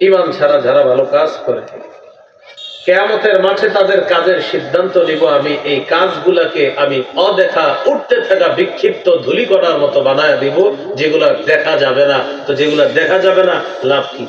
ইমান ছাড়া যারা ভালো কাজ করে, কেয়ামতের মাঠে তাদের কাজের সিদ্ধান্ত নিব আমি, এই কাজগুলাকে আমি অদেখা, উঠতে থাকা, বিক্ষিপ্ত, ধুলি করার মতো বানায় দিব, যেগুলা দেখা যাবে না। তো যেগুলা দেখা যাবে না, লাভ কি?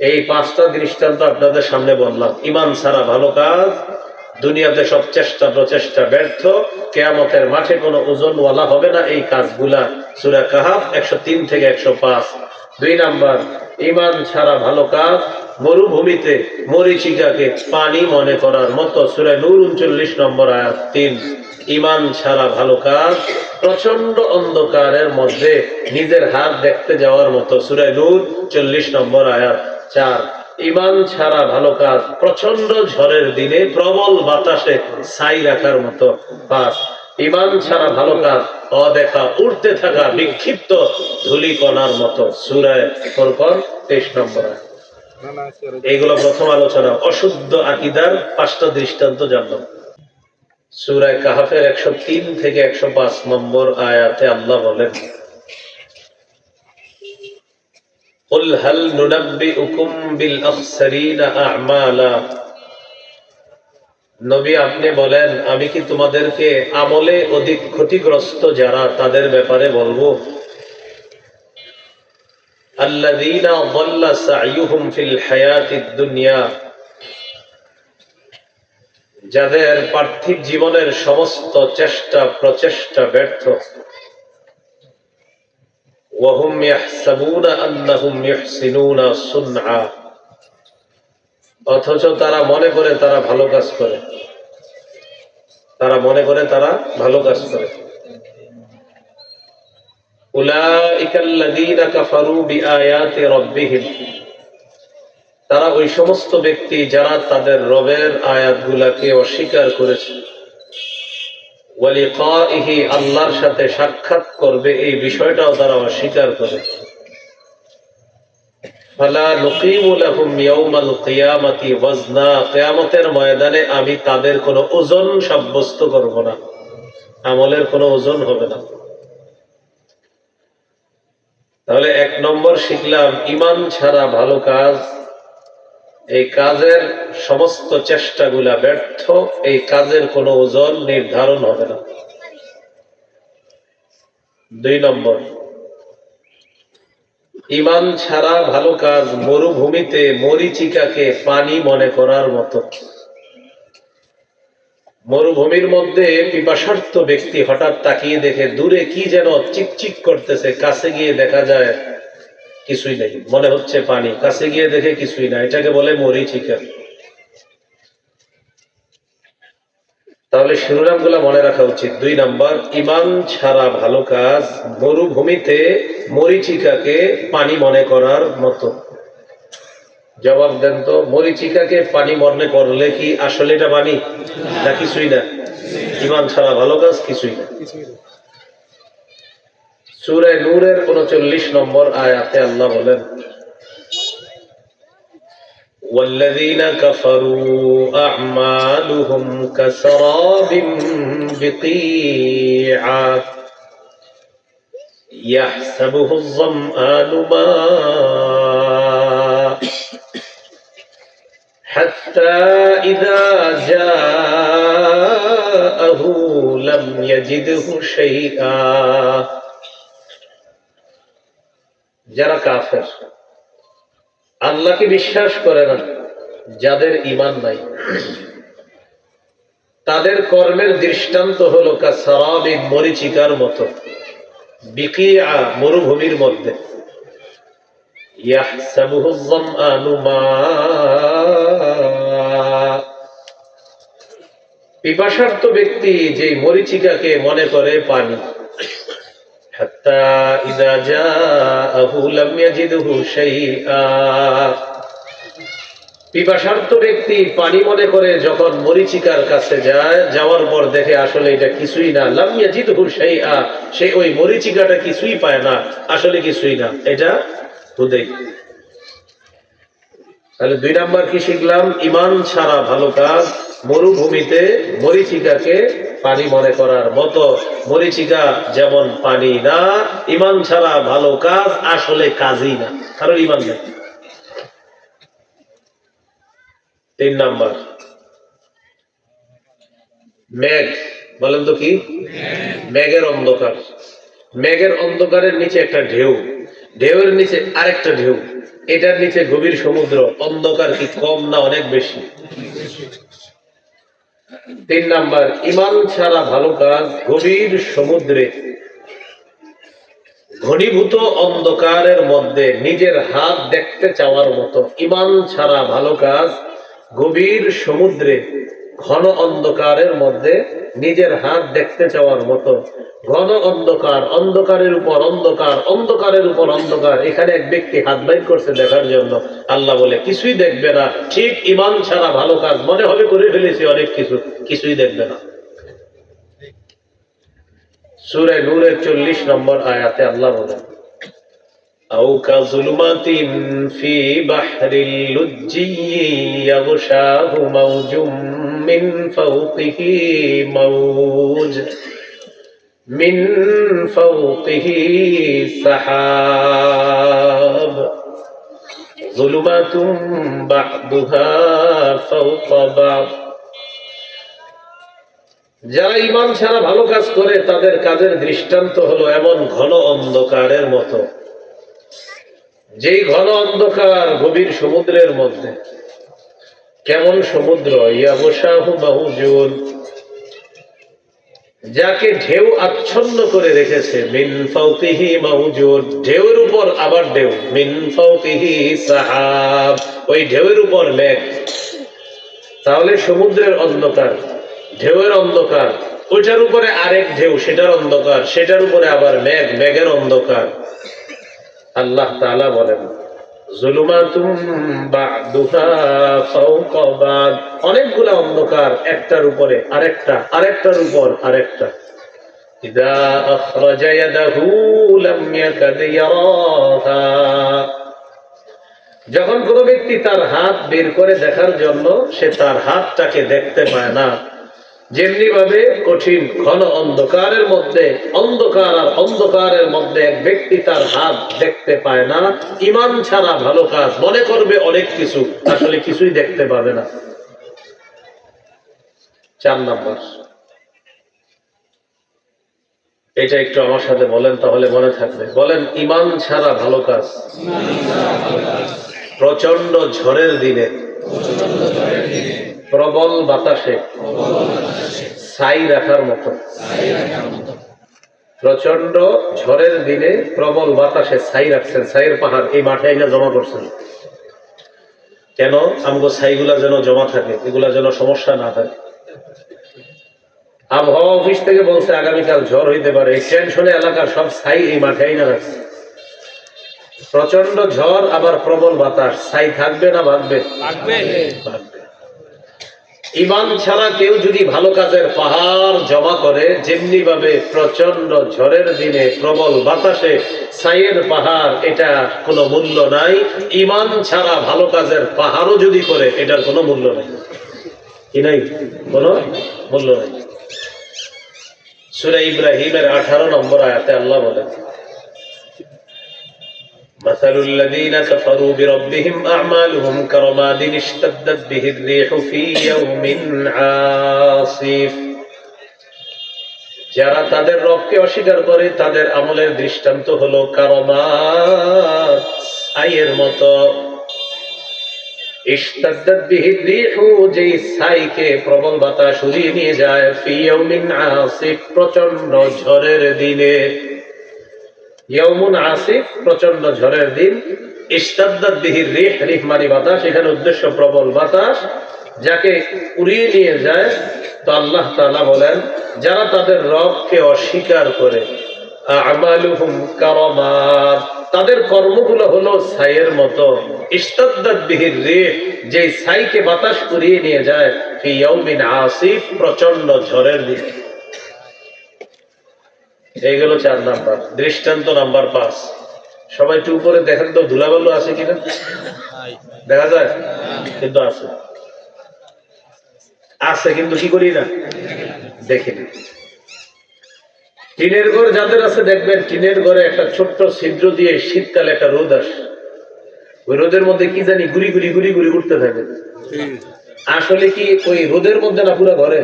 এই পাঁচটা দৃষ্টান্ত আপনাদের সামনে বললাম। ইমান ছাড়া ভালো কাজ, দুনিয়াতে সব চেষ্টা প্রচেষ্টা ব্যর্থ, কেয়ামতের মাঠে কোনো ওজনওয়ালা হবে না। এই কাজগুলা সুরা কাহাফ একশো তিন থেকে একশো পাঁচ। দুই নাম্বার, ইমান ছাড়া ভালো কাজ, মরুভূমিতে মরিচিকাকে পানি মনে করার মতো সুরা নূর উনচল্লিশ নম্বর আয়াত তিন। ইমান ছাড়া ভালো কাজ প্রচণ্ড অন্ধকারের মধ্যে নিজের হাত দেখতে যাওয়ার মতো সুরায় নূর চল্লিশ নম্বর আয়াত চার। ইমান ছাড়া ভালো কাজ প্রচণ্ড ঝড়ের দিনে প্রবল বাতাসে ছাই রাখার মতো পাঁচ ইমান ছাড়া ভালো কাজ অদেখা উঠতে থাকা বিক্ষিপ্ত ধুলিকণার মতো সুরায় পরপর তেইশ নম্বর আয়াত এইগুলো প্রথম আলোচনা অশুদ্ধ আকিদার পাঁচটা দৃষ্টান্ত জানলাম সুরায় কাহাফের একশো তিন থেকে একশো পাঁচ নম্বর আয়াতে আল্লাহ বলেন قل هل ننبئكم بالأخسرين أعمالا নবী আপনি বলেন, আমি কি তোমাদেরকে আমলে অধিক ক্ষতিগ্রস্ত যারা তাদের ব্যাপারে বলব? যাদের পার্থিব জীবনের সমস্ত চেষ্টা, প্রচেষ্টা ব্যর্থ। ওয়াহুম ইয়াহসাবুনা অথচ তারা মনে করে তারা ভালো কাজ করে। তারা মনে করে তারা ভালো কাজ করে। তারা ওই সমস্ত ব্যক্তি যারা তাদের রবের আয়াতগুলাকে অস্বীকার করেছে। আল্লাহর সাথে সাক্ষাৎ করবে, এই বিষয়টাও তারা অস্বীকার করেছে। ময়দানে আমি তাদের কোনো ওজন সাব্যস্ত করব না। আমলের কোনো ওজন হবে না। তাহলে এক নম্বর শিখলাম, ইমান ছাড়া ভালো কাজ। এই কাজের সমস্ত চেষ্টাগুলা ব্যর্থ, এই কাজের কোনো ওজন নির্ধারণ হবে না। দুই নম্বর ইমান ছাড়া ভালো কাজ মরুভূমিতে মরিচিকাকে পানি মনে করার মতো। মরুভূমির মধ্যে পিপাসার্থ ব্যক্তি হঠাৎ তাকিয়ে দেখে, দূরে কি যেন চিকচিক করতেছে, কাছে গিয়ে দেখা যায় কিছুই নেই। মনে হচ্ছে পানি, কাছে গিয়ে দেখে কিছুই না। এটাকে বলে মরিচিকা। তাহলে শিরোনামগুলা মনে রাখা উচিত। দুই নাম্বার ইমান ছাড়া ভালো কাজ, মরুভূমিতে মরিচিকাকে পানি মনে করার মতো। জবাব দেন তো, মরিচিকাকে পানি মনে করলে কি আসলে এটা পানি? না, কিছুই না। ইমান ছাড়া ভালো কাজ, কিছুই না। সুরে নূরের উনচল্লিশ নম্বর আয়াতে আল্লাহ বলেন والذين كفروا أعمالهم كسراب بقيعة يحسبه الظمآن ماء. حتى إذا جاءه لم يجده شيئا. جرى كافر আল্লাহকে বিশ্বাস করে না, যাদের ইমান নাই। তাদের কর্মের দৃষ্টান্ত হলো কাসারাবিন মরিচিকার মতো, বিকিয়া মরুভূমির মধ্যে। পিপাসার্থ ব্যক্তি যে মরিচিকাকে মনে করে পানি। حتى إذا جاءه لم يجده شيئا পিপাসার্থ ব্যক্তি পানি মনে করে যখন মরিচিকার কাছে যায় যাওয়ার পর দেখে আসলে এটা কিছুই না লামিয়া জিত হুসাইয়া সে ওই মরিচিকাটা কিছুই পায় না আসলে কিছুই না এটা হুদেই তাহলে দুই নাম্বার কি শিখলাম ইমান ছাড়া ভালো কাজ মরুভূমিতে মরিচিকাকে পানি মনে করার মতো মরিচিকা যেমন পানি না, ইমান ছাড়া ভালো কাজ আসলে কাজই না। কারণ ইমান নেই। তিন নাম্বার। মেঘ, বলেন তো কি? মেঘের অন্ধকার। মেঘের অন্ধকারের নিচে একটা ঢেউ। ঢেউয়ের নিচে আরেকটা ঢেউ। এটার নিচে গভীর সমুদ্র। অন্ধকার কি কম না অনেক বেশি? তিন নাম্বার ইমান ছাড়া ভালো কাজ গভীর সমুদ্রে। ঘনীভূত অন্ধকারের মধ্যে নিজের হাত দেখতে চাওয়ার মতো ইমান ছাড়া ভালো কাজ গভীর সমুদ্রে, ঘন অন্ধকারের মধ্যে নিজের হাত দেখতে চাওয়ার মতো ঘন অন্ধকার অন্ধকারের উপর অন্ধকার অন্ধকারের উপর অন্ধকার এখানে এক ব্যক্তি হাত বাইর করছে দেখার জন্য আল্লাহ বলে কিছুই দেখবে না ঠিক ইমান ছাড়া ভালো কাজ মনে হবে করে ফেলেছি অনেক কিছু কিছুই দেখবে না সুরে নূরের চল্লিশ নম্বর আয়াতে আল্লাহ বলেন أو كظلمة في بحر اللجي يغشاه موج من فوقه موج من فوقه سحاب ظلمات بعضها فوق بعض যারা ইমান ছাড়া ভালো কাজ করে তাদের কাজের দৃষ্টান্ত হলো এমন ঘন অন্ধকারের মতো যেই ঘন অন্ধকার গভীর সমুদ্রের মধ্যে কেমন সমুদ্র ইয়াবসাহু বাহুজুন। যাকে ঢেউ আচ্ছন্ন করে রেখেছে, মিন ফাউকিহি মাউজুদ ঢেউয়ের উপর আবার ঢেউ, মিন ফাউকিহি সাহাব। ওই ঢেউয়ের উপর মেঘ। তাহলে সমুদ্রের অন্ধকার, ঢেউয়ের অন্ধকার। ওইটার উপরে আরেক ঢেউ, সেটার অন্ধকার, সেটার উপরে আবার মেঘ, মেঘের অন্ধকার। আল্লাহ তাআলা বলেন অনেকগুলা অন্ধকার, একটার উপরে আরেকটা, আরেকটার উপর আরেকটা। যখন কোনো ব্যক্তি তার হাত বের করে দেখার জন্য সে তার হাতটাকে দেখতে পায় না যেমনি ভাবে কঠিন, ঘন অন্ধকারের মধ্যে, অন্ধকার আর অন্ধকারের মধ্যে এক ব্যক্তি তার হাত দেখতে পায় না। ইমান ছাড়া ভালো কাজ মনে করবে অনেক কিছু, আসলে কিছুই দেখতে পাবে না। চার নাম্বার। এটা একটু আমার সাথে বলেন, তাহলে মনে থাকবে। বলেন, ইমান ছাড়া ভালো কাজ। প্রচণ্ড ঝড়ের দিনে, প্রবল বাতাসে ছাই রাখার মতো। প্রচণ্ড ঝড়ের দিনে প্রবল বাতাসে ছাই রাখছেন ছাইয়ের পাহাড় এই মাঠে এনে জমা করছেন। কেন? আমগো ছাইগুলা যেন জমা থাকে এগুলা যেন সমস্যা না থাকে। আবহাওয়া অফিস থেকে বলছে আগামীকাল ঝড় হইতে পারে। এই টেনশনে এলাকার সব ছাই এই মাঠে এনে রাখছে। প্রচণ্ড ঝড় আবার প্রবল বাতাস। ছাই থাকবে না ভাববে ভাববে ইমান ছাড়া কেউ যদি ভালো কাজের পাহাড় জমা করে যেমনি ভাবে প্রচণ্ড ঝড়ের দিনে প্রবল বাতাসে ছাইয়ের পাহাড়, এটা কোনো মূল্য নাই। ইমান ছাড়া ভালো কাজের পাহাড়ও যদি করে, এটার কোনো মূল্য নাই। কি নাই? কোনো মূল্য নাই। সুরা ইব্রাহিমের আঠারো নম্বর আয়াতে আল্লাহ বলেন مثل الذين كفروا بربهم أعمالهم كرماد اشتدت به الريح في يوم عاصف যারা তাদের রবকে অস্বীকার করে তাদের আমলের দৃষ্টান্ত হলো কারমাত আইয়ের মতো ইশতাদ্দাত বিহি রিহু যেই ছাইকে প্রবল বাতাস উড়িয়ে নিয়ে যায় ফি ইয়াউমিন আসিফ প্রচন্ড ঝড়ের দিনে ইয়মুন আসিফ প্রচণ্ড ঝড়ের দিন। ইস্তাদ্দাত বিহির রিহ রিহ মানে বাতাস, এখানে উদ্দেশ্য প্রবল বাতাস। যাকে উড়িয়ে নিয়ে যায়, তো আল্লাহ তাআলা বলেন, যারা তাদের রবকে অস্বীকার করে, আমালুহুম কারামাত, তাদের কর্মগুলো হলো ছাইয়ের মতো। ইস্তাদ্দাত বিহির রিহ যে ছাইকে বাতাস উড়িয়ে নিয়ে যায়, ফি ইয়াউমিন আসিফ প্রচণ্ড ঝড়ের দিনে। এইগুলো চার নাম্বার দৃষ্টান্ত নাম্বার পাঁচ। সবাই একটু উপরে দেখেন তো ধুলাবালু আছে কিনা? দেখা যায়? কিন্তু আছে। আছে কিন্তু কি করি না? দেখিনি টিনের ঘর যাদের আছে দেখবেন টিনের ঘরে একটা ছোট্ট ছিদ্র দিয়ে শীতকালে একটা রোদ আসে। ওই রোদের মধ্যে কি জানি গুড়ি গুড়ি গুড়ি গুড়ি উঠতে থাকে। আসলে কি ওই রোদের মধ্যে না পুরো ঘরে।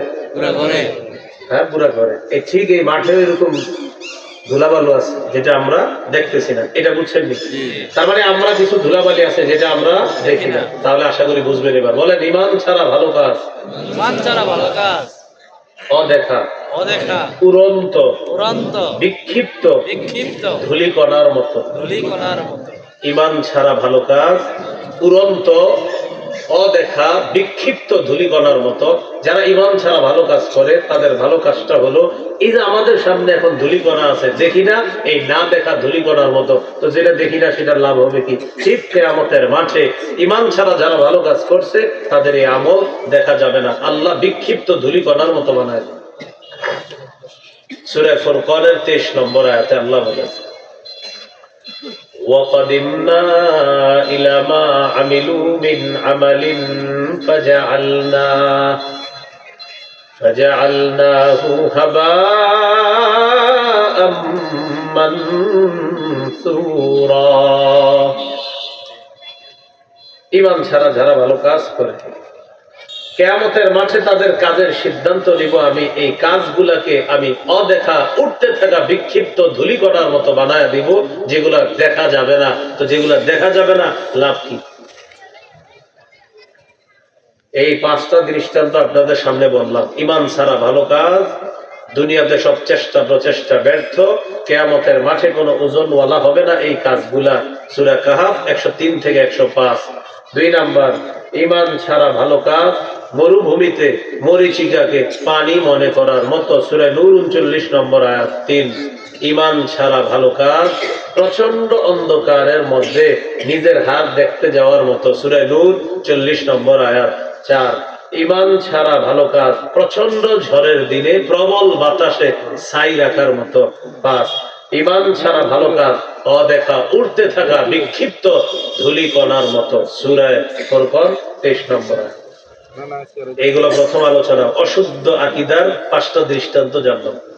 হ্যাঁ পুরা ঘরে। এই ঠিক এই মাঠে এরকম ধুলাবালু আছে যেটা আমরা দেখতেছি না। এটা বুঝছেন তার মানে আমরা কিছু ধুলাবালি আছে যেটা আমরা দেখি না। তাহলে আশা করি বুঝবেন এবার। বলেন ইমান ছাড়া ভালো কাজ? ছাড়া ভালো কাজ। অদেখা। অদেখা। উড়ন্ত। উড়ন্ত। বিক্ষিপ্ত। বিক্ষিপ্ত। ধুলিকণার মতো। ধূলিকণার মতো। ইমান ছাড়া ভালো কাজ। উড়ন্ত। অদেখা, বিক্ষিপ্ত ধুলিকণার মতো। যারা ইমান ছাড়া ভালো কাজ করে, তাদের ভালো কাজটা হলো, এই যে আমাদের সামনে এখন ধুলিকণা আছে, দেখি না? এই না দেখা ধুলিকণার মতো। তো যেটা দেখি না, সেটার লাভ হবে কি? ঠিক কেয়ামতের মাঠে ইমান ছাড়া যারা ভালো কাজ করছে, তাদের এই আমল দেখা যাবে না। আল্লাহ বিক্ষিপ্ত ধুলিকণার মতো বানায়। সুরে ফুরকানের তেইশ নম্বর আয়াতে আল্লাহ বলেছে وقدمنا إلى ما عملوا من عمل فجعلناه فجعلناه هباء منثورا ইমান ছাড়া যারা ভালো কাজ করে কেয়ামতের মাঠে তাদের কাজের সিদ্ধান্ত নিব আমি। এই কাজগুলাকে আমি অদেখা উঠতে থাকা বিক্ষিপ্ত ধুলি করার মতো বানায় দিব, যেগুলা দেখা যাবে না। তো যেগুলা দেখা যাবে না, লাভ কি? এই পাঁচটা দৃষ্টান্ত আপনাদের সামনে বললাম। ইমান ছাড়া ভালো কাজ, দুনিয়াতে সব চেষ্টা প্রচেষ্টা ব্যর্থ, কেয়ামতের মাঠে কোনো ওজনওয়ালা হবে না এই কাজগুলা। সুরা কাহাফ একশো তিন থেকে একশো পাঁচ। দুই নাম্বার, ইমান ছাড়া ভালো কাজ মরুভূমিতে মরিচিকাকে পানি মনে করার মতো সুরে নূর উনচল্লিশ নম্বর আয়াত তিন। ইমান ছাড়া ভালো কাজ প্রচণ্ড অন্ধকারের মধ্যে নিজের হাত দেখতে যাওয়ার মতো সুরে নূর চল্লিশ নম্বর আয়াত চার। ইমান ছাড়া ভালো কাজ প্রচণ্ড ঝড়ের দিনে প্রবল বাতাসে ছাই রাখার মতো পাঁচ ইমান ছাড়া ভালো কাজ, অদেখা উঠতে থাকা বিক্ষিপ্ত ধুলিকণার মতো সুরায় ফরকন তেইশ নম্বর আয়াত। এইগুলো প্রথম আলোচনা। অশুদ্ধ আকিদার পাঁচটা দৃষ্টান্ত জানলাম।